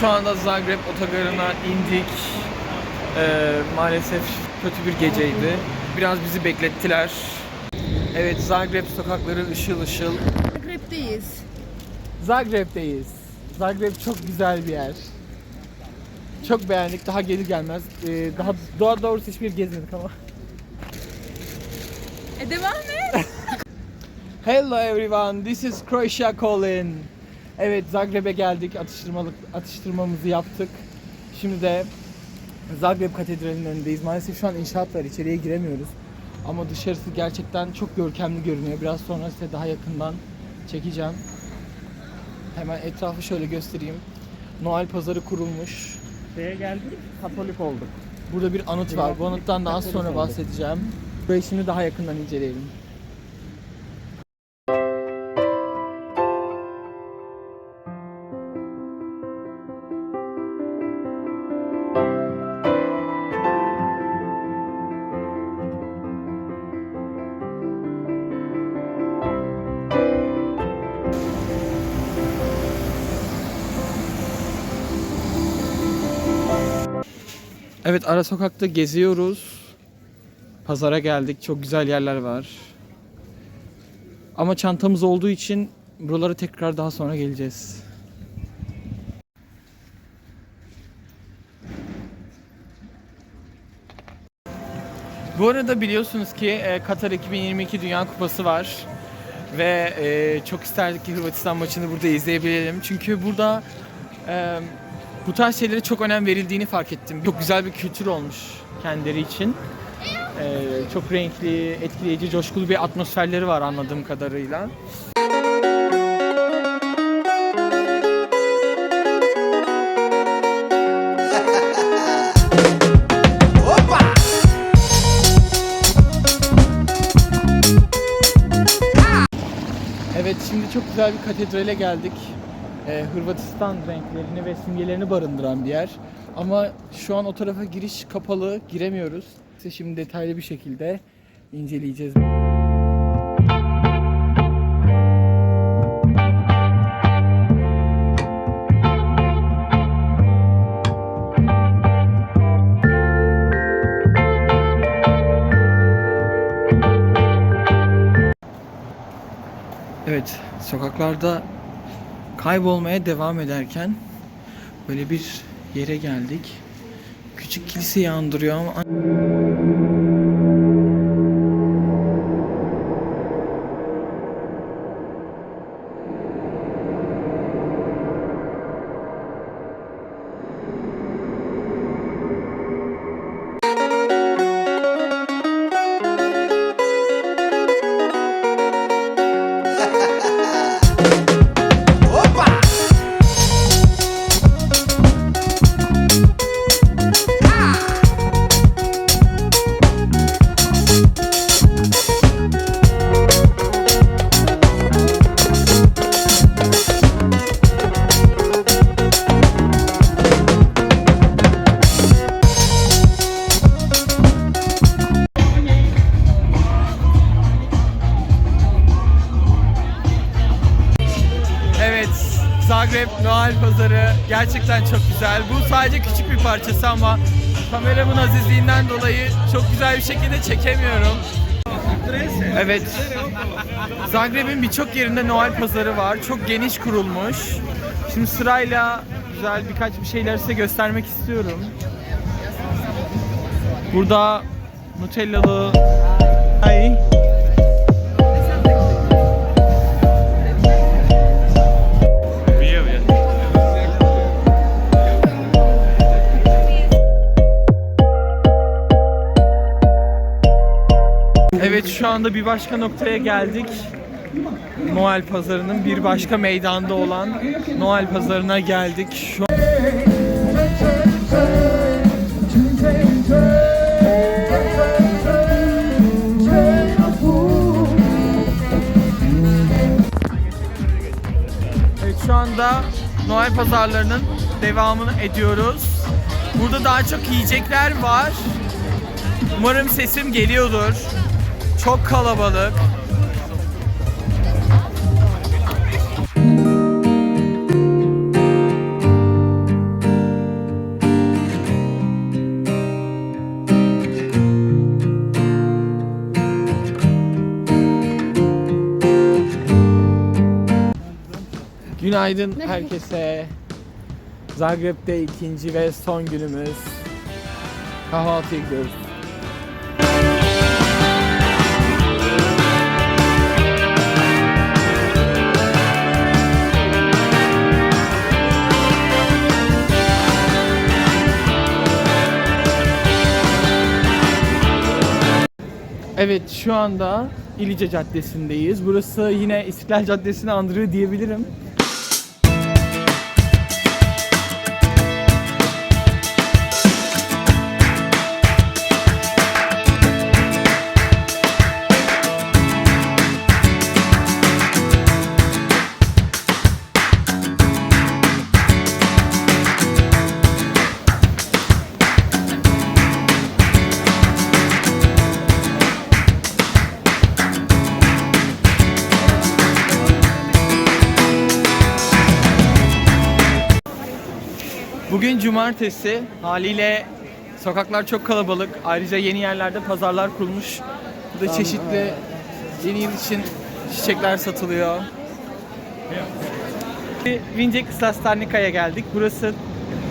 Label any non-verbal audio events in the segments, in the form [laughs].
Şu anda Zagreb otogarına indik. Ee, maalesef kötü bir geceydi. Biraz bizi beklettiler. Evet Zagreb sokakları ışıl ışıl. Zagreb'deyiz. Zagreb'deyiz. Zagreb çok güzel bir yer. Çok beğendik. Daha gelir gelmez. Ee, daha doğa doğrusu hiçbir gezmedik ama. E devam et. Hello everyone, this is Croatia calling. Evet Zagreb'e geldik, atıştırmalık atıştırmamızı yaptık. Şimdi de Zagreb Katedrali'nin önündeyiz. Maalesef şu an inşaat var, içeriye giremiyoruz. Ama dışarısı gerçekten çok görkemli görünüyor. Biraz sonra size daha yakından çekeceğim. Hemen etrafı şöyle göstereyim. Noel pazarı kurulmuş. Şeye geldik, Katolik olduk. Burada bir anıt var. Bu anıttan da az Katolik sonra bahsedeceğim. Burayı şimdi daha yakından inceleyelim. Evet ara sokakta geziyoruz. Pazara geldik. Çok güzel yerler var. Ama çantamız olduğu için buralara tekrar daha sonra geleceğiz. Bu arada biliyorsunuz ki e, Katar 2022 Dünya Kupası var. Ve e, çok isterdik ki Hırvatistan maçını burada izleyebilelim. Çünkü burada e, bu tarz şeylere çok önem verildiğini fark ettim. Çok güzel bir kültür olmuş kendileri için. Ee, çok renkli, etkileyici, coşkulu bir atmosferleri var anladığım kadarıyla. Evet şimdi çok güzel bir katedrale geldik. Ee, Hırvatistan renklerini ve simgelerini barındıran bir yer. Ama şu an o tarafa giriş kapalı, giremiyoruz. Size şimdi detaylı bir şekilde inceleyeceğiz. Evet, sokaklarda kaybolmaya devam ederken böyle bir yere geldik. Küçük kiliseyi andırıyor ama Noel Pazarı gerçekten çok güzel. Bu sadece küçük bir parçası ama kameramın azizliğinden dolayı çok güzel bir şekilde çekemiyorum. Evet, Zagreb'in birçok yerinde Noel Pazarı var. Çok geniş kurulmuş. Şimdi sırayla güzel birkaç bir şeyler size göstermek istiyorum. Burada Nutellalı Ay. Şu anda bir başka noktaya geldik. Noel pazarının bir başka meydanda olan Noel pazarına geldik. Şu Evet şu anda Noel pazarlarının devamını ediyoruz. Burada daha çok yiyecekler var. Umarım sesim geliyordur. Çok kalabalık. Günaydın herkese. Zagreb'de ikinci ve son günümüz. Kahvaltıya gidiyoruz. Evet şu anda İlice Caddesi'ndeyiz. Burası yine İstiklal Caddesi'ni andırıyor diyebilirim. Bugün cumartesi. Haliyle sokaklar çok kalabalık. Ayrıca yeni yerlerde pazarlar kurulmuş. Burada çeşitli yeni yıl için çiçekler satılıyor. Vince Kısastarnika'ya geldik. Burası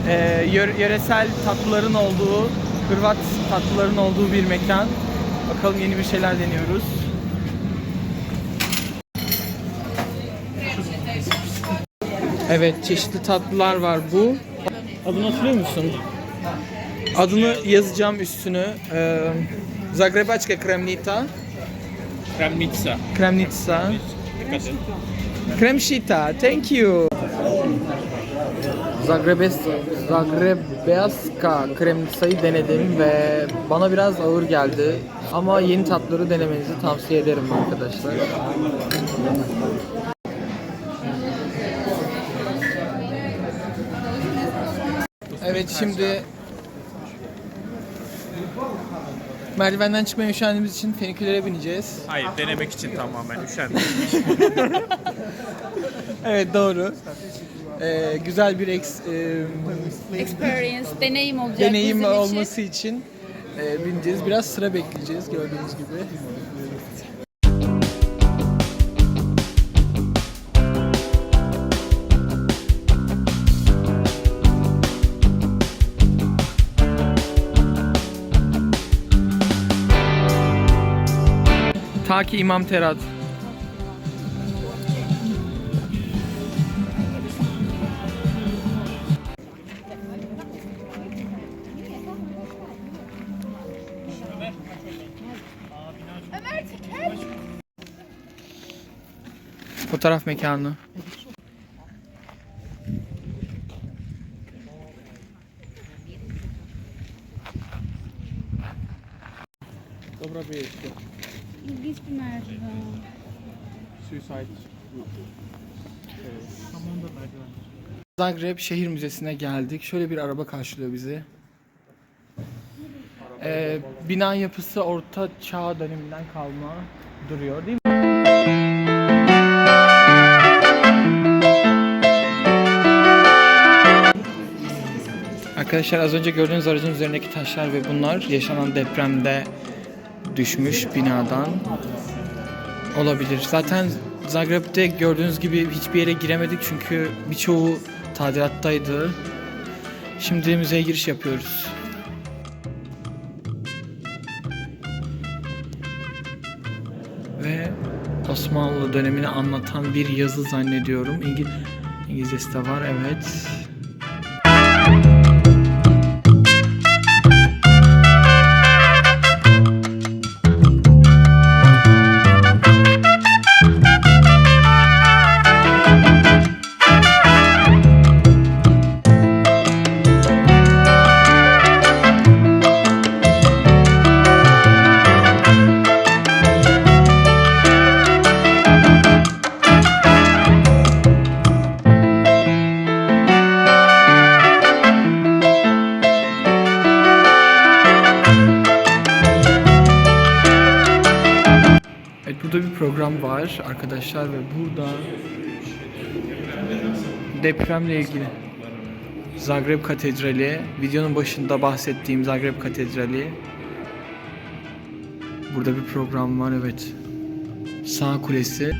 e, yöre- yöresel tatlıların olduğu, Hırvat tatlıların olduğu bir mekan. Bakalım yeni bir şeyler deniyoruz. Evet, çeşitli tatlılar var bu. Adını hatırlıyor musun? Adını yazacağım üstünü. Ee, Zagrebačka Kremnita. Kremnica. Kremnica. Dikkat. Kremşita. Thank you. Zagrebes, Zagrebeaska Kremnica'yı denedim ve bana biraz ağır geldi. Ama yeni tatları denemenizi tavsiye ederim arkadaşlar. Evet şimdi merdivenden çıkmaya üşendiğimiz için fenikülere bineceğiz. Hayır denemek için tamamen üşendim. [laughs] Evet doğru. Ee, güzel bir eks, e, Experience, deneyim olacak deneyim bizim için. olması için e, bineceğiz. Biraz sıra bekleyeceğiz gördüğünüz gibi. Ta ki İmam Terat. Fotoğraf mekanı. Dobra wyjeździe. Zagreb Şehir Müzesi'ne geldik. Şöyle bir araba karşılıyor bizi. Ee, bina yapısı Orta Çağ döneminden kalma duruyor değil mi? Arkadaşlar az önce gördüğünüz aracın üzerindeki taşlar ve bunlar yaşanan depremde düşmüş binadan olabilir. Zaten Zagreb'de gördüğünüz gibi hiçbir yere giremedik çünkü birçoğu tadilattaydı. Şimdi müzeye giriş yapıyoruz. Ve Osmanlı dönemini anlatan bir yazı zannediyorum. İngil İngilizcesi de var evet. Program var arkadaşlar ve burada depremle ilgili Zagreb Katedrali, videonun başında bahsettiğim Zagreb Katedrali. Burada bir program var evet. Sağ kulesi.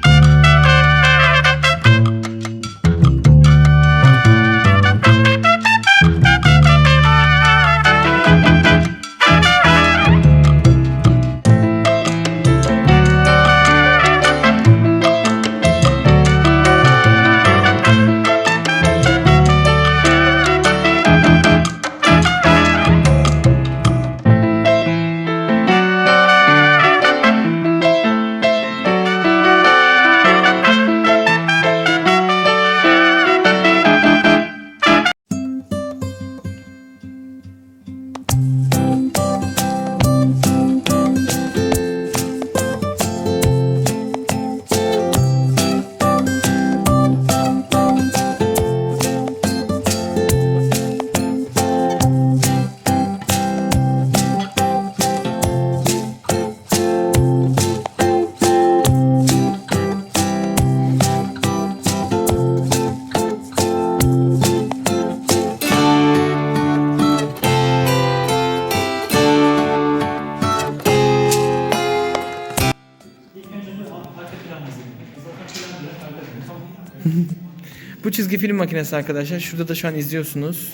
Bu çizgi film makinesi arkadaşlar. Şurada da şu an izliyorsunuz.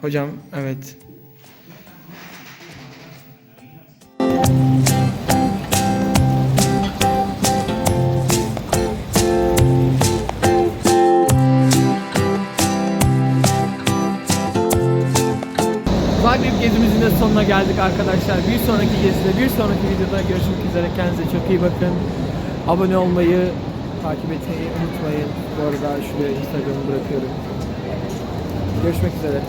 Hocam evet. Zagreb gezimizin de sonuna geldik arkadaşlar. Bir sonraki gezide, bir sonraki videoda görüşmek üzere. Kendinize çok iyi bakın. Abone olmayı, takip etmeyi unutmayın. Bu arada şuraya Instagram'ı bırakıyorum. Görüşmek üzere.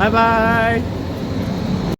Bye bye.